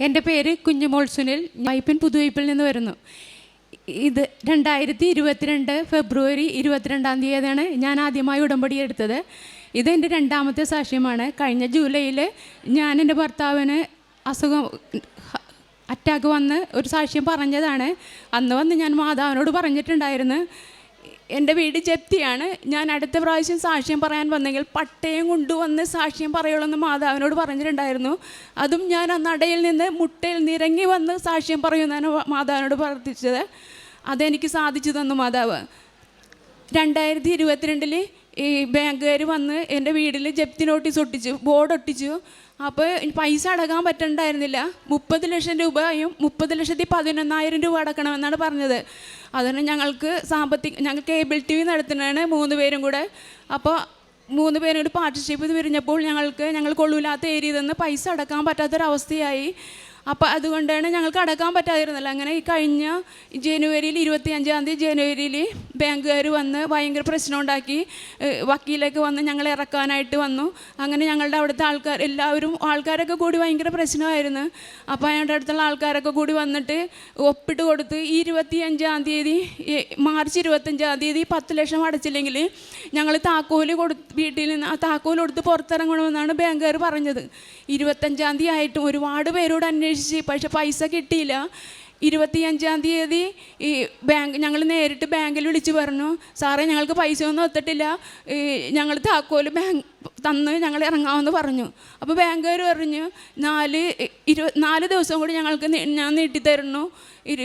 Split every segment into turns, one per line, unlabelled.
എന്റെ പേര് കുഞ്ഞുമോൾ സുനിൽ. വൈപ്പിൻ പുതുവൈപ്പിൽ നിന്ന് വരുന്നു. ഇത് രണ്ടായിരത്തി ഇരുപത്തിരണ്ട് ഫെബ്രുവരി ഇരുപത്തിരണ്ടാം തീയതിയാണ് ഞാൻ ആദ്യമായി ഉടമ്പടി എടുത്തത്. ഇത് എന്റെ രണ്ടാമത്തെ സാക്ഷ്യമാണ്. കഴിഞ്ഞ ജൂലൈയിൽ ഞാൻ എന്റെ ഭർത്താവിന് അസുഖം അറ്റാക്ക് വന്ന് ഒരു സാക്ഷ്യം പറഞ്ഞതാണ്. അന്ന് വന്ന് ഞാൻ മാതാവിനോട് പറഞ്ഞിട്ടുണ്ടായിരുന്നു. എന്റെ വീട് ജപ്തിയാണ്. ഞാൻ അടുത്ത പ്രാവശ്യം സാക്ഷ്യം പറയാൻ വന്നെങ്കിൽ പട്ടയം കൊണ്ടുവന്ന് സാക്ഷ്യം പറയുള്ളൂ എന്ന് മാതാവിനോട് പറഞ്ഞിട്ടുണ്ടായിരുന്നു. അതും ഞാൻ ആ നടയിൽ നിന്ന് മുട്ടയിൽ നിരങ്ങി വന്ന് സാക്ഷ്യം പറയുമെന്നാണ് മാതാവിനോട് പ്രാർത്ഥിച്ചത്. അതെനിക്ക് സാധിച്ചു തന്നു മാതാവ്. രണ്ടായിരത്തി ഇരുപത്തിരണ്ടിൽ ഈ ബാങ്കുകാർ വന്ന് എന്റെ വീട്ടിൽ ജപ്തി നോട്ടീസ് ഒട്ടിച്ചു ബോർഡ് ഒട്ടിച്ചു. അപ്പോൾ പൈസ അടക്കാൻ പറ്റണ്ടായിരുന്നില്ല. മുപ്പത് ലക്ഷം രൂപയും മുപ്പത് ലക്ഷത്തി പതിനൊന്നായിരം രൂപ അടക്കണമെന്നാണ് പറഞ്ഞത്. അതുകൊണ്ട് ഞങ്ങൾക്ക് സാമ്പത്തിക ഞങ്ങൾ കേബിൾ ടി വി നടത്തുന്നതാണ് മൂന്ന് പേരും കൂടെ. അപ്പോൾ മൂന്ന് പേരും കൂടി പാർട്ട്ണർഷിപ്പ് പിരിഞ്ഞപ്പോൾ ഞങ്ങൾക്ക് ഞങ്ങൾ കൊള്ളൂലാത്ത ഏരിയയിൽ നിന്ന് പൈസ അടക്കാൻ പറ്റാത്തൊരവസ്ഥയായി. അപ്പോൾ അതുകൊണ്ടാണ് ഞങ്ങൾക്ക് അടക്കാൻ പറ്റാതിരുന്നില്ല. അങ്ങനെ ഈ കഴിഞ്ഞ ജനുവരിയിൽ ഇരുപത്തി അഞ്ചാം തീയതി ജനുവരിയിൽ ബാങ്കുകാർ വന്ന് ഭയങ്കര പ്രശ്നം ഉണ്ടാക്കി. വക്കീലേക്ക് വന്ന് ഞങ്ങളെ ഇറക്കാനായിട്ട് വന്നു. അങ്ങനെ ഞങ്ങളുടെ അവിടുത്തെ ആൾക്കാർ എല്ലാവരും ആൾക്കാരൊക്കെ കൂടി ഭയങ്കര പ്രശ്നമായിരുന്നു. അപ്പോൾ ഞങ്ങളുടെ അടുത്തുള്ള ആൾക്കാരൊക്കെ കൂടി വന്നിട്ട് ഒപ്പിട്ട് കൊടുത്ത് ഈ ഇരുപത്തി അഞ്ചാം തീയതി മാർച്ച് ഇരുപത്തഞ്ചാം തീയതി പത്ത് ലക്ഷം അടച്ചില്ലെങ്കിൽ ഞങ്ങൾ താക്കോൽ കൊടു വീട്ടിൽ നിന്ന് ആ താക്കോൽ കൊടുത്ത് പുറത്തിറങ്ങണമെന്നാണ് ബാങ്കുകാർ പറഞ്ഞത്. ഇരുപത്തഞ്ചാം തീയതി ആയിട്ടും ഒരുപാട് പേരോട് അന്വേഷിച്ച് പക്ഷെ പൈസ കിട്ടിയില്ല. ഇരുപത്തിയഞ്ചാം തീയതി ഈ ബാങ്ക് ഞങ്ങൾ നേരിട്ട് ബാങ്കിൽ വിളിച്ച് പറഞ്ഞു സാറേ ഞങ്ങൾക്ക് പൈസ ഒന്നും ഒത്തിട്ടില്ല ഞങ്ങൾ താക്കോൽ ബാങ്ക് തന്ന് ഞങ്ങൾ ഇറങ്ങാമെന്ന് പറഞ്ഞു. അപ്പോൾ ബാങ്കുകാർ പറഞ്ഞു നാല് ഇരു നാല് ദിവസം കൂടി ഞങ്ങൾക്ക് ഞാൻ നീട്ടിത്തരുന്നു. ഇരു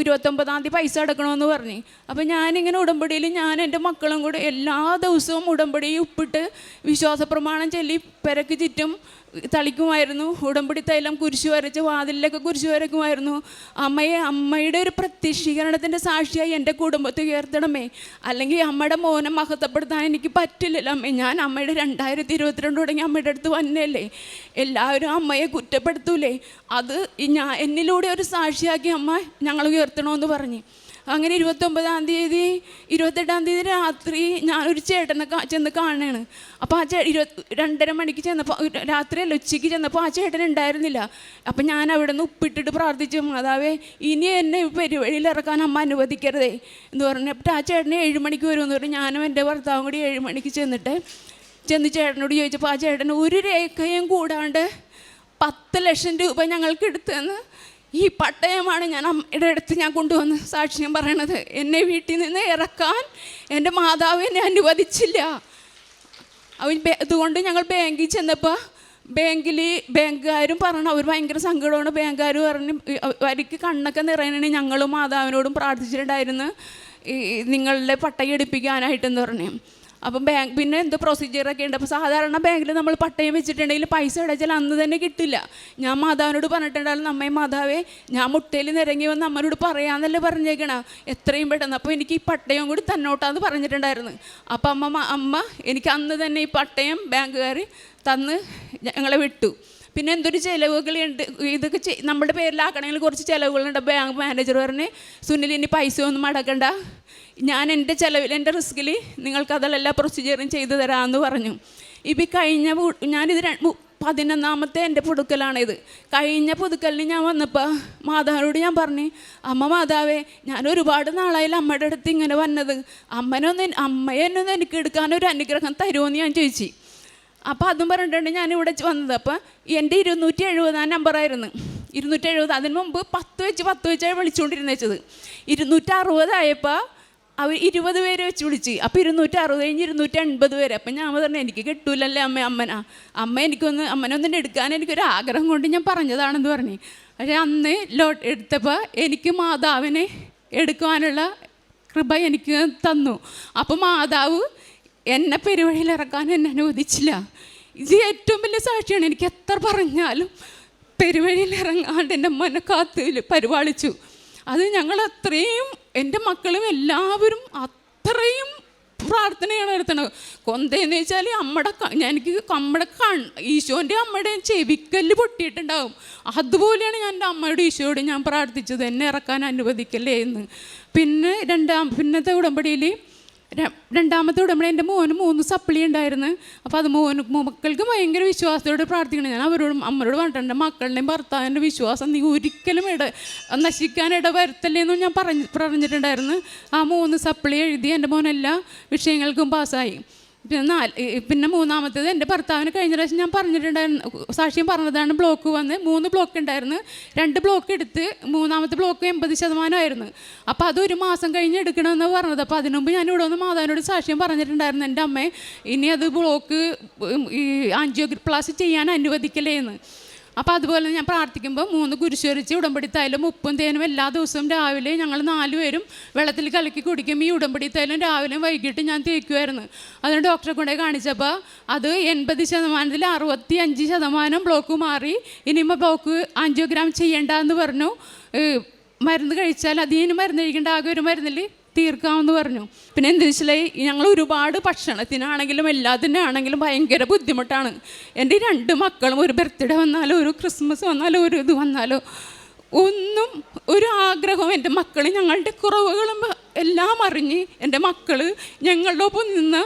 ഇരുപത്തൊമ്പതാം തീയതി പൈസ അടക്കണമെന്ന് പറഞ്ഞു. അപ്പോൾ ഞാനിങ്ങനെ ഉടമ്പടിയിൽ ഞാൻ എന്റെ മക്കളും കൂടെ എല്ലാ ദിവസവും ഉടമ്പടി ഉപ്പിട്ട് വിശ്വാസ പ്രമാണം ചൊല്ലി പെരക്ക് ചുറ്റും തളിക്കുമായിരുന്നു. ഉടമ്പടി തൈലം കുരിശു വരച്ച് വാതിലിലൊക്കെ കുരിശു വരക്കുമായിരുന്നു അമ്മയെ അമ്മയുടെ ഒരു പ്രത്യക്ഷീകരണത്തിന്റെ സാക്ഷിയായി എന്റെ കുടുംബത്തെ ഉയർത്തണമേ അല്ലെങ്കിൽ അമ്മയുടെ മോനെ മഹത്വപ്പെടുത്താൻ എനിക്ക് പറ്റില്ലല്ലോ അമ്മേ. ഞാൻ അമ്മയുടെ രണ്ടായിരത്തി ഇരുപത്തിരണ്ട് തുടങ്ങി അമ്മയുടെ അടുത്ത് വന്നല്ലേ? എല്ലാവരും അമ്മയെ കുറ്റപ്പെടുത്തൂലേ? അത് ഞാൻ എന്നിലൂടെ ഒരു സാക്ഷിയാക്കി അമ്മ ഞങ്ങൾ ഉയർത്തണമെന്ന് പറഞ്ഞു. അങ്ങനെ ഇരുപത്തൊമ്പതാം തീയതി ഇരുപത്തെട്ടാം തീയതി രാത്രി ഞാനൊരു ചേട്ടനെ ചെന്ന് കാണുകയാണ് അപ്പോൾ ആ ചേ ഇരുപത്തി രണ്ടര മണിക്ക് ചെന്നപ്പോൾ രാത്രിയല്ല ഉച്ചയ്ക്ക് ചെന്നപ്പോൾ ആ ചേട്ടൻ ഉണ്ടായിരുന്നില്ല. അപ്പം ഞാൻ അവിടെ നിന്ന് ഉപ്പിട്ടിട്ട് പ്രാർത്ഥിച്ചു മാതാവേ ഇനി എന്നെ ഈ പെരുവഴിയിൽ ഇറക്കാൻ അമ്മ അനുവദിക്കരുതേ. എന്ന് പറഞ്ഞിട്ട് ആ ചേട്ടനെ ഏഴ് മണിക്ക് വരുമെന്ന് പറഞ്ഞു ഞാനും എന്റെ ഭർത്താവും കൂടി ഏഴ് മണിക്ക് ചെന്നിട്ട് ചെന്ന് ചേട്ടനോട് ചോദിച്ചപ്പോൾ ആ ചേട്ടൻ ഒരു രേഖയും കൂടാണ്ട് പത്ത് ലക്ഷം രൂപ ഞങ്ങൾക്ക് എടുത്തെന്ന് ഈ പട്ടയമാണ് ഞാൻ അമ്മയുടെ അടുത്ത് ഞാൻ കൊണ്ടുവന്ന് സാക്ഷ്യം പറയണത്. എന്നെ വീട്ടിൽ നിന്ന് ഇറക്കാൻ എന്റെ മാതാവ് എന്നെ അനുവദിച്ചില്ല. അവൻ അതുകൊണ്ട് ഞങ്ങൾ ബാങ്കിൽ ചെന്നപ്പോൾ ബാങ്കിൽ ബാങ്കുകാരും പറഞ്ഞു അവർ ഭയങ്കര സങ്കടമാണ്. ബാങ്കുകാർ പറഞ്ഞു അവർക്ക് കണ്ണൊക്കെ നിറയണേ ഞങ്ങളും മാതാവിനോടും പ്രാർത്ഥിച്ചിട്ടുണ്ടായിരുന്നു. നിങ്ങളുടെ പട്ടയം എടുപ്പിക്കാനായിട്ടെന്ന് പറഞ്ഞു. അപ്പം ബാങ്ക് പിന്നെ എന്ത് പ്രൊസീജിയറൊക്കെ ഉണ്ട്. അപ്പോൾ സാധാരണ ബാങ്കിൽ നമ്മൾ പട്ടയം വെച്ചിട്ടുണ്ടെങ്കിൽ പൈസ അടച്ചാൽ അന്ന് തന്നെ കിട്ടില്ല. ഞാൻ മാതാവിനോട് പറഞ്ഞിട്ടുണ്ടായിരുന്നു അമ്മയും മാതാവേ ഞാൻ മുട്ടയിൽ നിരങ്ങി വന്ന് അമ്മനോട് പറയാമെന്നല്ലേ പറഞ്ഞേക്കണ. എത്രയും പെട്ടെന്ന്. അപ്പോൾ എനിക്ക് ഈ പട്ടയം കൂടി തന്നോട്ടാന്ന് പറഞ്ഞിട്ടുണ്ടായിരുന്നു. അപ്പം അമ്മ അമ്മ എനിക്ക് അന്ന് തന്നെ ഈ പട്ടയം ബാങ്കുകാർ തന്ന് ഞങ്ങളെ വിട്ടു. പിന്നെ എന്തൊരു ചിലവുകളുണ്ട് ഇതൊക്കെ നമ്മുടെ പേരിലാക്കണമെങ്കിൽ കുറച്ച് ചിലവുകളുണ്ട്. ബാങ്ക് മാനേജർ പറഞ്ഞ് സുനിൽ ഇനി പൈസ ഒന്നും അടക്കണ്ട. ഞാൻ എന്റെ ചിലവിൽ എന്റെ റിസ്കിൽ നിങ്ങൾക്ക് അതെല്ലാം പ്രൊസീജിയറും ചെയ്തു തരാമെന്ന് പറഞ്ഞു. ഇപ്പം കഴിഞ്ഞ ഞാനിത് പതിനൊന്നാമത്തെ എന്റെ പുതുക്കലാണിത്. കഴിഞ്ഞ പുതുക്കലിന് ഞാൻ വന്നപ്പോൾ മാതാവിനോട് ഞാൻ പറഞ്ഞു അമ്മ മാതാവേ ഞാൻ ഒരുപാട് നാളായാലും അമ്മയുടെ അടുത്ത് ഇങ്ങനെ വന്നത്. അമ്മനൊന്ന് അമ്മയെന്നൊന്നും എനിക്ക് എടുക്കാനൊരു അനുഗ്രഹം തരുമോയെന്ന് ഞാൻ ചോദിച്ചു. അപ്പോൾ അതും പറഞ്ഞിട്ടുണ്ട് ഞാൻ ഇവിടെ വന്നത്. അപ്പോൾ എന്റെ ഇരുന്നൂറ്റി ആ നമ്പറായിരുന്നു ഇരുന്നൂറ്റി എഴുപത് അതിന് മുമ്പ് പത്ത് വെച്ച് പത്ത് വെച്ചാണ് വിളിച്ചുകൊണ്ടിരുന്നത് വെച്ചത്. ഇരുന്നൂറ്റി അറുപതായപ്പോൾ അവർ ഇരുപത് പേര് വെച്ച് വിളിച്ച്. അപ്പോൾ ഇരുന്നൂറ്റി അറുപത് കഴിഞ്ഞ് ഇരുന്നൂറ്റി അൻപത് പേര്. അപ്പം ഞാൻ പറഞ്ഞു എനിക്ക് കിട്ടൂലല്ലേ അമ്മ അമ്മന. അമ്മ എനിക്കൊന്ന് അമ്മനൊന്നും എടുക്കാൻ എനിക്കൊരു ആഗ്രഹം കൊണ്ട് ഞാൻ പറഞ്ഞതാണെന്ന് പറഞ്ഞു. പക്ഷേ അന്ന് ലോട്ട് എടുത്തപ്പോൾ എനിക്ക് മാതാവിനെ എടുക്കുവാനുള്ള കൃപ എനിക്ക് തന്നു. അപ്പോൾ മാതാവ് എന്നെ പെരുവഴിയിൽ ഇറക്കാൻ എന്നെ അനുവദിച്ചില്ല. ഇത് ഏറ്റവും വലിയ സാക്ഷിയാണ്. എനിക്ക് എത്ര പറഞ്ഞാലും പെരുവഴിയിൽ ഇറങ്ങാണ്ട് എന്റെ മന കാത്തിൽ പരിപാലിച്ചു. അത് ഞങ്ങൾ അത്രയും എന്റെ മക്കളും എല്ലാവരും അത്രയും പ്രാർത്ഥനയാണ് നടത്തണത് കൊന്തയെന്ന് വെച്ചാൽ അമ്മയുടെ ഞാൻ എനിക്ക് അമ്മടെ കൺ ഈശോന്റെ അമ്മയുടെ ചെവിക്കല്ല് പൊട്ടിയിട്ടുണ്ടാവും. അതുപോലെയാണ് ഞാൻ എന്റെ അമ്മയുടെ ഈശോയോട് ഞാൻ പ്രാർത്ഥിച്ചത് എന്നെ ഇറക്കാൻ അനുവദിക്കല്ലേ എന്ന്. പിന്നെ രണ്ടാം പിന്നത്തെ ഉടമ്പടിയിൽ രണ്ടാമത്തെ ഉടമ്പടി എന്റെ മോന് മൂന്ന് സപ്ലി ഉണ്ടായിരുന്നു. അപ്പോൾ അത് മോന് മക്കൾക്ക് ഭയങ്കര വിശ്വാസത്തോടെ പ്രാർത്ഥിക്കണം. ഞാൻ അവരോടും അമ്മരോട് പറഞ്ഞിട്ടുണ്ട് മക്കളുടെയും ഭർത്താവിന്റെ വിശ്വാസം നീ ഒരിക്കലും ഇട നശിക്കാൻ ഇട വരുത്തല്ലേ എന്നും ഞാൻ പറഞ്ഞ് പറഞ്ഞിട്ടുണ്ടായിരുന്നു. ആ മൂന്ന് സപ്ലി എഴുതി എന്റെ മോൻ എല്ലാ വിഷയങ്ങൾക്കും പാസ്സായി. പിന്നെ നാല് പിന്നെ മൂന്നാമത്തേത് എന്റെ ഭർത്താവിന് കഴിഞ്ഞ പ്രാവശ്യം ഞാൻ പറഞ്ഞിട്ടുണ്ടായിരുന്നു സാക്ഷ്യം പറഞ്ഞതാണ് ബ്ലോക്ക് വന്ന് മൂന്ന് ബ്ലോക്ക് ഉണ്ടായിരുന്നു. രണ്ട് ബ്ലോക്ക് എടുത്ത് മൂന്നാമത്തെ ബ്ലോക്ക് എൺപത് ശതമാനമായിരുന്നു അപ്പോൾ അത് ഒരു മാസം കഴിഞ്ഞ് എടുക്കണമെന്ന് പറഞ്ഞത്. അപ്പോൾ അതിനു മുമ്പ് ഞാൻ ഇവിടെ വന്ന് മാതാവിനോട് സാക്ഷ്യം പറഞ്ഞിട്ടുണ്ടായിരുന്നു എന്റെ അമ്മ ഇനി അത് ബ്ലോക്ക് ഈ ഈ ക്ലാസ് ചെയ്യാൻ അനുവദിക്കലേ എന്ന് അപ്പോൾ അതുപോലെ ഞാൻ പ്രാർത്ഥിക്കുമ്പോൾ മൂന്ന് കുരിശുവരിച്ച് ഉടമ്പടി തൈലും ഉപ്പും തേനും എല്ലാ ദിവസവും രാവിലെ ഞങ്ങൾ നാലുപേരും വെള്ളത്തിൽ കലക്കി കുടിക്കും ഈ ഉടമ്പടി തൈലം രാവിലെ വൈകിട്ട് ഞാൻ തേക്കുമായിരുന്നു അതിന് ഡോക്ടറെ കൊണ്ടു കാണിച്ചപ്പോൾ അത് എൺപത് ശതമാനത്തിൽ അറുപത്തി അഞ്ച് ശതമാനം ബ്ലോക്ക് മാറി. ഇനിയിപ്പോൾ ബ്ലോക്ക് ആൻജിയോഗ്രാം ചെയ്യേണ്ട എന്ന് പറഞ്ഞു. മരുന്ന് കഴിച്ചാൽ അതിന് മരുന്ന് കഴിക്കേണ്ട ആകെ ഒരു മരുന്നിൽ തീർക്കാമെന്ന് പറഞ്ഞു. പിന്നെ എന്ത് വെച്ചാൽ ഞങ്ങൾ ഒരുപാട് ഭക്ഷണത്തിനാണെങ്കിലും എല്ലാത്തിനാണെങ്കിലും ഭയങ്കര ബുദ്ധിമുട്ടാണ്. എന്റെ രണ്ട് മക്കളും ഒരു ബർത്ത്ഡേ വന്നാലോ ഒരു ക്രിസ്മസ് വന്നാലോ ഒരു ഇത് വന്നാലോ ഒന്നും ഒരു ആഗ്രഹവും എന്റെ മക്കൾ ഞങ്ങളുടെ കുറവുകളും എല്ലാം അറിഞ്ഞ് എന്റെ മക്കൾ ഞങ്ങളുടെ ഒപ്പം നിന്ന്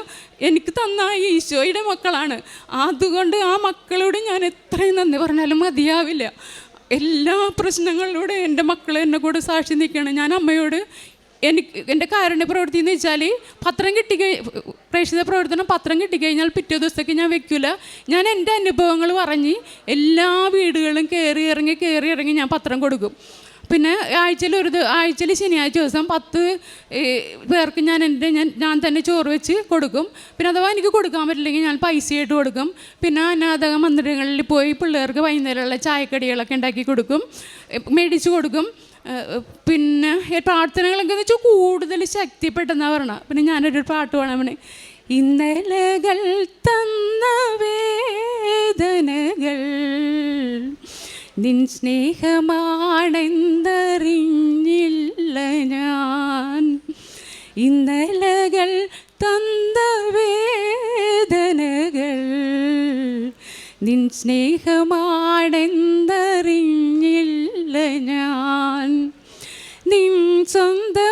എനിക്ക് തന്ന ഈശോയുടെ മക്കളാണ്. അതുകൊണ്ട് ആ മക്കളോട് ഞാൻ എത്രയും നന്ദി പറഞ്ഞാലും മതിയാവില്ല. എല്ലാ പ്രശ്നങ്ങളിലൂടെ എന്റെ മക്കൾ എന്നെ കൂടെ സാക്ഷി നിൽക്കുകയാണ് ഞാൻ അമ്മയോട് എനിക്ക് എന്റെ കാരുണ്യ പ്രവൃത്തി എന്ന് വെച്ചാൽ പത്രം കിട്ടി പ്രേക്ഷിത പ്രവർത്തനം പത്രം കിട്ടിക്കഴിഞ്ഞാൽ പിറ്റേ ദിവസത്തേക്ക് ഞാൻ വെക്കില്ല ഞാൻ എന്റെ അനുഭവങ്ങൾ പറഞ്ഞ് എല്ലാ വീടുകളും കയറി ഇറങ്ങി കയറി ഇറങ്ങി ഞാൻ പത്രം കൊടുക്കും. പിന്നെ ആഴ്ചയിൽ ഒരു ആഴ്ചയിൽ ശനിയാഴ്ച ദിവസം പത്ത് പേർക്ക് ഞാൻ എന്റെ ഞാൻ ഞാൻ തന്നെ ചോറ് വെച്ച് കൊടുക്കും. പിന്നെ അഥവാ എനിക്ക് കൊടുക്കാൻ പറ്റില്ലെങ്കിൽ ഞാൻ പൈസയായിട്ട് കൊടുക്കും. പിന്നെ അനാഥക മന്ദിരങ്ങളിൽ പോയി പിള്ളേർക്ക് വൈകുന്നേരമുള്ള ചായക്കടികളൊക്കെ ഉണ്ടാക്കി കൊടുക്കും. മേടിച്ച് കൊടുക്കും. പിന്നെ ഈ പ്രാർത്ഥനകളൊക്കെ എന്ന് വെച്ചാൽ കൂടുതൽ ശക്തിപ്പെട്ടെന്നാണ് പറഞ്ഞ പിന്നെ ഞാനൊരു പാട്ട് പാടാമണേ ഇന്നലകൾ തന്ന വേദനകൾ നിൻ സ്നേഹമാണെന്തറിഞ്ഞില്ല ഞാൻ. ഇന്നലകൾ തന്ന വേദനകൾ നിൻ സ്നേഹമാണെന്തറിഞ്ഞില്ല ഞാൻ നിൻ സ്വന്തമാക്കുവാൻ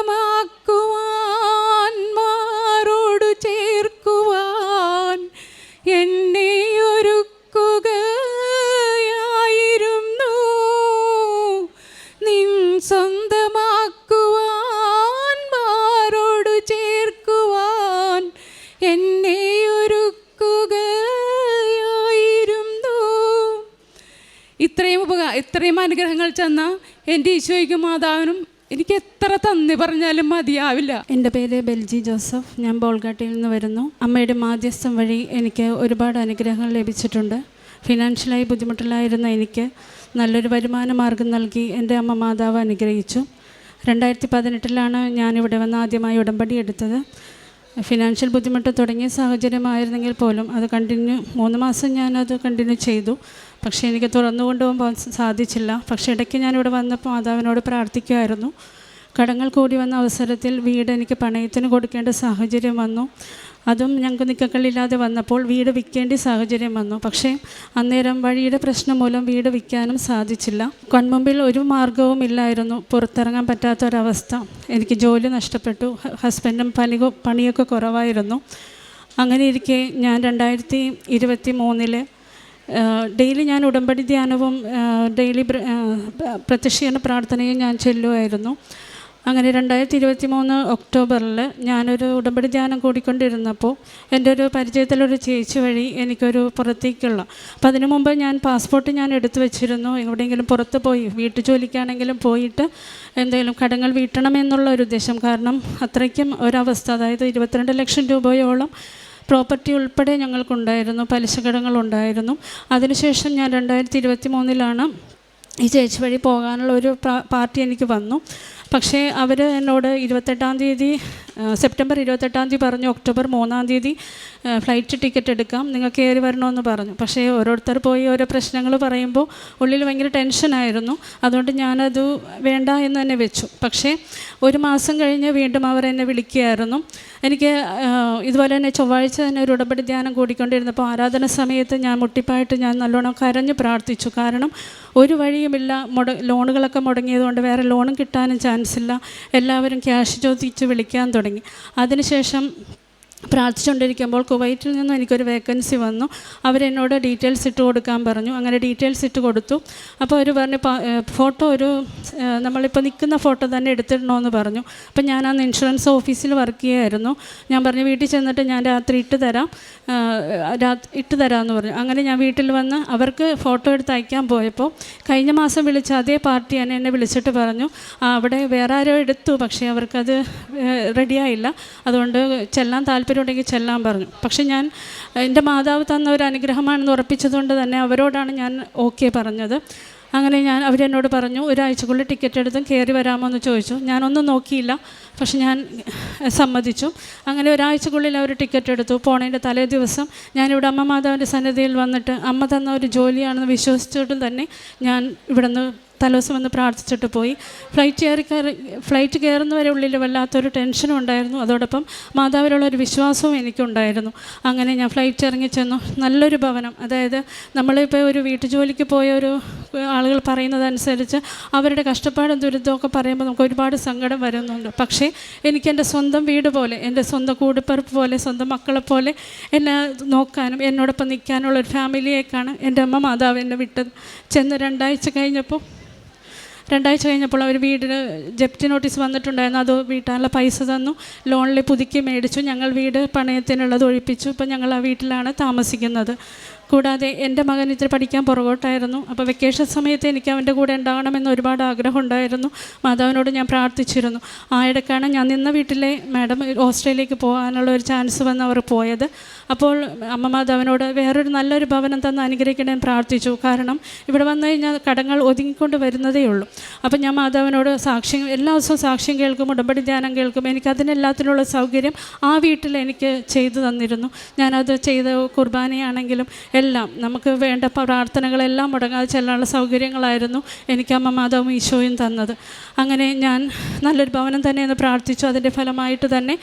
ഇത്രയും അനുഗ്രഹങ്ങൾ ചെന്ന എന്റെ ഈശോയ്ക്കും മാതാവിനും എനിക്ക് എത്ര തന്നി പറഞ്ഞാലും മതിയാവില്ല.
എന്റെ പേര് ബെൽജി ജോസഫ്. ഞാൻ ബോൾഗാട്ടിയിൽ നിന്ന് വരുന്നു. അമ്മയുടെ മാധ്യസ്ഥം വഴി എനിക്ക് ഒരുപാട് അനുഗ്രഹങ്ങൾ ലഭിച്ചിട്ടുണ്ട്. ഫിനാൻഷ്യലായി ബുദ്ധിമുട്ടിലായിരുന്ന എനിക്ക് നല്ലൊരു വരുമാന മാർഗം നൽകി എന്റെ അമ്മ മാതാവ് അനുഗ്രഹിച്ചു. രണ്ടായിരത്തി പതിനെട്ടിലാണ് ഞാനിവിടെ വന്ന് ആദ്യമായി ഉടമ്പടി എടുത്തത്. ഫിനാൻഷ്യൽ ബുദ്ധിമുട്ട് തുടങ്ങിയ സാഹചര്യമായിരുന്നെങ്കിൽ പോലും അത് കണ്ടിന്യൂ മൂന്ന് മാസം ഞാനത് കണ്ടിന്യൂ ചെയ്തു. പക്ഷേ എനിക്ക് തുറന്നു കൊണ്ടുപോകാൻ സാധിച്ചില്ല. പക്ഷേ ഇടയ്ക്ക് ഞാനിവിടെ വന്നപ്പോൾ മാതാവിനോട് പ്രാർത്ഥിക്കുമായിരുന്നു കടങ്ങൾ കൂടി വന്ന അവസരത്തിൽ വീട് എനിക്ക് പണയത്തിന് കൊടുക്കേണ്ട സാഹചര്യം വന്നു. അതും ഞങ്ങൾക്ക് നിക്കക്കളില്ലാതെ വന്നപ്പോൾ വീട് വിൽക്കേണ്ട സാഹചര്യം വന്നു. പക്ഷേ അന്നേരം വഴിയുടെ പ്രശ്നം മൂലം വീട് വിൽക്കാനും സാധിച്ചില്ല. കൺമുമ്പിൽ ഒരു മാർഗവും ഇല്ലായിരുന്നു. പുറത്തിറങ്ങാൻ പറ്റാത്തൊരവസ്ഥ. എനിക്ക് ജോലി നഷ്ടപ്പെട്ടു. ഹസ്ബൻഡും പണി പണിയൊക്കെ കുറവായിരുന്നു. അങ്ങനെ ഇരിക്കെ ഞാൻ രണ്ടായിരത്തി ഇരുപത്തി മൂന്നിൽ ഡെയിലി ഞാൻ ഉടമ്പടി ധ്യാനവും ഡെയിലി പ്ര- പ്രത്യക്ഷീകരണ പ്രാർത്ഥനയും ഞാൻ ചെല്ലുമായിരുന്നു അങ്ങനെ രണ്ടായിരത്തി ഇരുപത്തി മൂന്ന് ഒക്ടോബറിൽ ഞാനൊരു ഉടമ്പടി ധ്യാനം കൂടിക്കൊണ്ടിരുന്നപ്പോൾ എന്റെ ഒരു പരിചയത്തിലൊരു ചേച്ചി വഴി എനിക്കൊരു പുറത്തേക്കുള്ള അപ്പം അതിനു മുമ്പ് ഞാൻ പാസ്പോർട്ട് ഞാൻ എടുത്തു വെച്ചിരുന്നു. എവിടെയെങ്കിലും പുറത്ത് പോയി വീട്ടു ജോലിക്കാണെങ്കിലും പോയിട്ട് എന്തെങ്കിലും കടങ്ങൾ വീട്ടണം എന്നുള്ള ഒരു ഉദ്ദേശം. കാരണം അത്രയ്ക്കും ഒരവസ്ഥ അതായത് ഇരുപത്തിരണ്ട് ലക്ഷം രൂപയോളം പ്രോപ്പർട്ടി ഉൾപ്പെടെ ഞങ്ങൾക്കുണ്ടായിരുന്നു പലിശ കടങ്ങളുണ്ടായിരുന്നു അതിനുശേഷം ഞാൻ രണ്ടായിരത്തി ഇരുപത്തി മൂന്നിലാണ് ഈ ചേച്ചി വഴി പോകാനുള്ള ഒരു പാർട്ടി എനിക്ക് വന്നു. പക്ഷേ അവർ എന്നോട് ഇരുപത്തെട്ടാം തീയതി സെപ്റ്റംബർ ഇരുപത്തെട്ടാം തീയതി പറഞ്ഞു ഒക്ടോബർ മൂന്നാം തീയതി ഫ്ലൈറ്റ് ടിക്കറ്റ് എടുക്കാം നിങ്ങൾ കയറി വരണമെന്ന് പറഞ്ഞു. പക്ഷേ ഓരോരുത്തർ പോയി ഓരോ പ്രശ്നങ്ങൾ പറയുമ്പോൾ ഉള്ളിൽ ഭയങ്കര ടെൻഷനായിരുന്നു അതുകൊണ്ട് ഞാനത് വേണ്ട എന്ന് തന്നെ വെച്ചു. പക്ഷേ ഒരു മാസം കഴിഞ്ഞ് വീണ്ടും അവർ എന്നെ വിളിക്കുകയായിരുന്നു. എനിക്ക് ഇതുപോലെ തന്നെ ചൊവ്വാഴ്ച തന്നെ ഒരു ഉടമ്പടി ധ്യാനം കൂടിക്കൊണ്ടിരുന്നപ്പോൾ ആരാധന സമയത്ത് ഞാൻ മുട്ടിപ്പായിട്ട് ഞാൻ നല്ലോണം കരഞ്ഞ് പ്രാർത്ഥിച്ചു. കാരണം ഒരു വഴിയുമില്ല മുട ലോണുകളൊക്കെ മുടങ്ങിയതുകൊണ്ട് വേറെ ലോണും കിട്ടാനും ചാൻസ് ചാൻസ് എല്ലാവരും ക്യാഷ് ചോദിച്ച് വിളിക്കാൻ തുടങ്ങി. അതിനുശേഷം പ്രാർത്ഥിച്ചുകൊണ്ടിരിക്കുമ്പോൾ കുവൈറ്റിൽ നിന്നും എനിക്കൊരു വേക്കൻസി വന്നു. അവരെന്നോട് ഡീറ്റെയിൽസ് ഇട്ട് കൊടുക്കാൻ പറഞ്ഞു. അങ്ങനെ ഡീറ്റെയിൽസ് ഇട്ട് കൊടുത്തു. അപ്പോൾ അവർ പറഞ്ഞു ഫോട്ടോ ഒരു നമ്മളിപ്പോൾ നിൽക്കുന്ന ഫോട്ടോ തന്നെ എടുത്തിടണമെന്ന് പറഞ്ഞു. അപ്പോൾ ഞാൻ അന്ന് ഇൻഷുറൻസ് ഓഫീസിൽ വർക്ക് ചെയ്യുമായിരുന്നു ഞാൻ പറഞ്ഞു വീട്ടിൽ ചെന്നിട്ട് ഞാൻ രാത്രി ഇട്ട് തരാം. ഇട്ട് തരാമെന്ന് പറഞ്ഞു. അങ്ങനെ ഞാൻ വീട്ടിൽ വന്ന് അവർക്ക് ഫോട്ടോ എടുത്ത് അയക്കാൻ പോയപ്പോൾ കഴിഞ്ഞ മാസം വിളിച്ച അതേ പാർട്ടി തന്നെ എന്നെ വിളിച്ചിട്ട് പറഞ്ഞു അവിടെ വേറെ ആരോ എടുത്തു. പക്ഷേ അവർക്കത് റെഡിയായില്ല അതുകൊണ്ട് ചെല്ലാൻ താല്പര്യമുണ്ടെങ്കിൽ ചെല്ലാൻ പറഞ്ഞു. പക്ഷേ ഞാൻ എന്റെ മാതാവ് തന്ന ഒരു അനുഗ്രഹമാണെന്ന് ഉറപ്പിച്ചതുകൊണ്ട് തന്നെ അവരോടാണ് ഞാൻ ഓക്കെ പറഞ്ഞത്. അങ്ങനെ ഞാൻ അവരെന്നോട് പറഞ്ഞു ഒരാഴ്ചക്കുള്ളിൽ ടിക്കറ്റ് എടുത്തും കയറി വരാമോ എന്ന് ചോദിച്ചു. ഞാനൊന്നും നോക്കിയില്ല. പക്ഷെ ഞാൻ സമ്മതിച്ചു. അങ്ങനെ ഒരാഴ്ചക്കുള്ളിൽ അവർ ടിക്കറ്റ് എടുത്തു. പോണതിന്റെ തലേ ദിവസം ഞാനിവിടെ അമ്മ മാതാവിന്റെ സന്നിധിയിൽ വന്നിട്ട് അമ്മ തന്ന ഒരു ജോലിയാണെന്ന് വിശ്വസിച്ചിട്ടും തന്നെ ഞാൻ ഇവിടുന്ന് തലേദിവസം വന്ന് പ്രാർത്ഥിച്ചിട്ട് പോയി. ഫ്ലൈറ്റ് കയറി കയറി ഫ്ലൈറ്റ് കയറുന്നവരെ ഉള്ളിൽ വല്ലാത്തൊരു ടെൻഷനും ഉണ്ടായിരുന്നു. അതോടൊപ്പം മാതാവിലുള്ള ഒരു വിശ്വാസവും എനിക്കുണ്ടായിരുന്നു. അങ്ങനെ ഞാൻ ഫ്ലൈറ്റ് ഇറങ്ങി ചെന്നു. നല്ലൊരു ഭവനം. അതായത് നമ്മളിപ്പോൾ ഒരു വീട്ടുജോലിക്ക് പോയ ഒരു ആളുകൾ പറയുന്നതനുസരിച്ച് അവരുടെ കഷ്ടപ്പാടും ദുരിതമൊക്കെ പറയുമ്പോൾ നമുക്ക് ഒരുപാട് സങ്കടം വരുന്നുണ്ട്. പക്ഷേ എനിക്ക് എന്റെ സ്വന്തം വീട് പോലെ എന്റെ സ്വന്തം കൂടിപ്പറപ്പ് പോലെ സ്വന്തം മക്കളെ പോലെ എന്നെ നോക്കാനും എന്നോടൊപ്പം നിൽക്കാനുള്ള ഒരു ഫാമിലിയേക്കാണ് എന്റെ അമ്മ മാതാവ് എന്നെ വിട്ടത്. ചെന്ന് രണ്ടാഴ്ച കഴിഞ്ഞപ്പോൾ രണ്ടാഴ്ച കഴിഞ്ഞപ്പോൾ അവർ വീടിന് ജപ്തി നോട്ടീസ് വന്നിട്ടുണ്ടായിരുന്നു. അത് വീട്ടാനുള്ള പൈസ തന്നു. ലോണിൽ പുതുക്കി മേടിച്ചു. ഞങ്ങൾ വീട് പണയത്തിനുള്ളത് ഒഴിപ്പിച്ചു. ഇപ്പം ഞങ്ങൾ ആ വീട്ടിലാണ് താമസിക്കുന്നത്. കൂടാതെ എന്റെ മകൻ ഇത്തിരി പഠിക്കാൻ പുറകോട്ടായിരുന്നു. അപ്പോൾ വെക്കേഷൻ സമയത്ത് എനിക്ക് അവന്റെ കൂടെ ഉണ്ടാകണമെന്ന് ഒരുപാട് ആഗ്രഹം ഉണ്ടായിരുന്നു മാതാവിനോട് ഞാൻ പ്രാർത്ഥിച്ചിരുന്നു. ആ ഇടയ്ക്കാണ് ഞാൻ നിന്ന വീട്ടിലെ മാഡം ഓസ്ട്രേലിയക്ക് പോകാനുള്ള ഒരു ചാൻസ് വന്ന് അവർ പോയത്. അപ്പോൾ അമ്മ മാതാവിനോട് വേറൊരു നല്ലൊരു ഭവനം തന്ന് അനുഗ്രഹിക്കണേ പ്രാർത്ഥിച്ചു. കാരണം ഇവിടെ വന്നു കഴിഞ്ഞാൽ കടങ്ങൾ ഒതുങ്ങിക്കൊണ്ട് വരുന്നതേ ഉള്ളൂ. അപ്പോൾ ഞാൻ മാതാവിനോട് സാക്ഷ്യം എല്ലാ ദിവസവും സാക്ഷ്യം കേൾക്കും ഉടമ്പടി ധ്യാനം കേൾക്കും. എനിക്ക് അതിനെല്ലാത്തിനുള്ള സൗകര്യം ആ വീട്ടിൽ എനിക്ക് ചെയ്തു തന്നിരുന്നു. ഞാനത് ചെയ്ത കുർബാനയാണെങ്കിലും എല്ലാം നമുക്ക് വേണ്ട പ്രാർത്ഥനകളെല്ലാം മുടങ്ങാതെ ചെല്ലാനുള്ള സൗകര്യങ്ങളായിരുന്നു എനിക്ക് അമ്മ മാതാവും ഈശോയും തന്നത്. അങ്ങനെ ഞാൻ നല്ലൊരു ഭവനം തന്നെ എന്ന് പ്രാർത്ഥിച്ചു. അതിന്റെ ഫലമായിട്ട് തന്നെ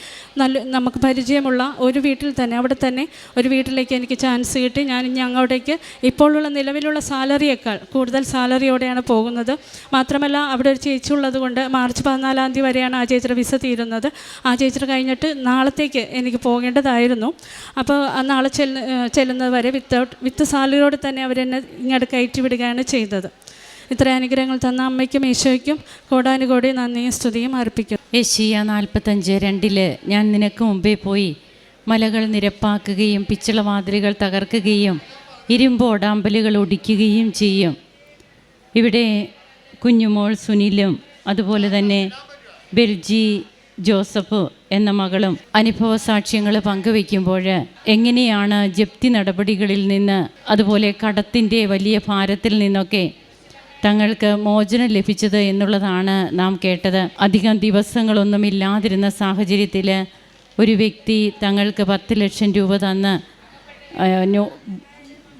നല്ല നമുക്ക് പരിചയമുള്ള ഒരു വീട്ടിൽ തന്നെ അവിടെ തന്നെ ഒരു വീട്ടിലേക്ക് എനിക്ക് ചാൻസ് കിട്ടി. ഞാൻ ഇനി അങ്ങോട്ടേക്ക് ഇപ്പോഴുള്ള നിലവിലുള്ള സാലറിയേക്കാൾ കൂടുതൽ സാലറിയോടെയാണ് പോകുന്നത്. മാത്രമല്ല അവിടെ ഒരു ചേച്ചി ഉള്ളത് കൊണ്ട് മാർച്ച് പതിനാലാം തീയതി വരെയാണ് ആ ചേച്ചിയുടെ വിസ തീരുന്നത്. ആ ചേച്ചിയുടെ കഴിഞ്ഞിട്ട് നാളത്തേക്ക് എനിക്ക് പോകേണ്ടതായിരുന്നു. അപ്പോൾ നാളെ ചെല്ല് ചെല്ലുന്നത് വരെ വിത്തൗട്ട് വിത്ത് സാലറിയോട് തന്നെ അവരെന്നെ ഇങ്ങോട്ട് കയറ്റി വിടുകയാണ് ചെയ്തത്. ഇത്ര അനുഗ്രഹങ്ങൾ തന്ന അമ്മയ്ക്കും ഈശോയ്ക്കും കോടാനുകോടി നന്ദിയും സ്തുതിയും അർപ്പിക്കും
യേശിയ നാൽപ്പത്തഞ്ച് രണ്ടിൽ ഞാൻ നിനക്ക് മുമ്പേ പോയി മലകൾ നിരപ്പാക്കുകയും പിച്ചളവാതിലുകൾ തകർക്കുകയും ഇരുമ്പോടാമ്പലുകൾ ഒടിക്കുകയും ചെയ്യും. ഇവിടെ കുഞ്ഞുമോൾ സുനിലും അതുപോലെ തന്നെ ബെൽജി ജോസഫ് എന്ന മകളും അനുഭവ സാക്ഷ്യങ്ങൾ പങ്കുവെക്കുമ്പോൾ എങ്ങനെയാണ് ജപ്തി നടപടികളിൽ നിന്ന് അതുപോലെ കടത്തിന്റെ വലിയ ഭാരത്തിൽ നിന്നൊക്കെ തങ്ങൾക്ക് മോചനം ലഭിച്ചത് എന്നുള്ളതാണ് നാം കേട്ടത്. അധികം ദിവസങ്ങളൊന്നും ഇല്ലാതിരുന്ന സാഹചര്യത്തിൽ ഒരു വ്യക്തി തങ്ങൾക്ക് പത്ത് ലക്ഷം രൂപ തന്ന്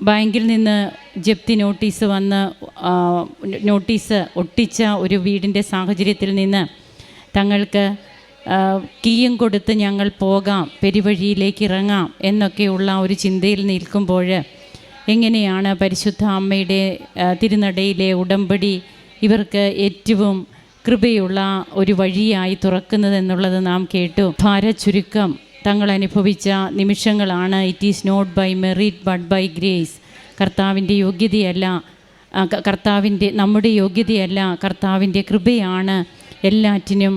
ബാങ്കിൽ നിന്ന് ജപ്തി നോട്ടീസ് വന്ന് നോട്ടീസ് ഒട്ടിച്ച ഒരു വീടിന്റെ സാഹചര്യത്തിൽ നിന്ന് തങ്ങൾക്ക് കീയും കൊടുത്ത് ഞങ്ങൾ പോകാം പെരുവഴിയിലേക്ക് ഇറങ്ങാം എന്നൊക്കെയുള്ള ഒരു ചിന്തയിൽ നിൽക്കുമ്പോൾ എങ്ങനെയാണ് പരിശുദ്ധ അമ്മയുടെ തിരുനടയിലെ ഉടമ്പടി ഇവർക്ക് ഏറ്റവും കൃപയുള്ള ഒരു വഴിയായി തുറക്കുന്നതെന്നുള്ളത് നാം കേട്ടു. ഭാരചുരുക്കം തങ്ങൾ അനുഭവിച്ച നിമിഷങ്ങളാണ്. It is not by merit but by grace കർത്താവിന്റെ യോഗ്യതയല്ല കർത്താവിന്റെ നമ്മുടെ യോഗ്യതയല്ല കർത്താവിന്റെ കൃപയാണ് എല്ലാറ്റിനും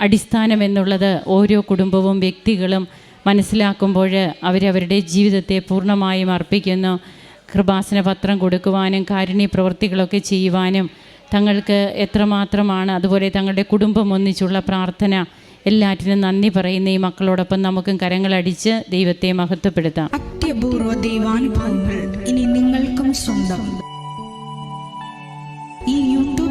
ആ, അടിസ്ഥാനമെന്നുള്ളത് ഓരോ കുടുംബവും വ്യക്തികളും മനസ്സിലാക്കുമ്പോൾ അവരവരുടെ ജീവിതത്തെ പൂർണമായും അർപ്പിക്കുന്നു. കൃപാസന പത്രം കൊടുക്കുവാനും കാരുണ്യ പ്രവൃത്തികളൊക്കെ ചെയ്യുവാനും തങ്ങൾക്ക് എത്രമാത്രമാണ് അതുപോലെ തങ്ങളുടെ കുടുംബം ഒന്നിച്ചുള്ള പ്രാർത്ഥന എല്ലാറ്റിനും നന്ദി പറയുന്ന ഈ മക്കളോടൊപ്പം നമുക്കും കരങ്ങളടിച്ച് ദൈവത്തെ മഹത്വപ്പെടുത്താം.
അത്യപൂർവ ദൈവാനുഭവങ്ങൾ ഇനി നിങ്ങൾക്കും സ്വന്തം. ഈ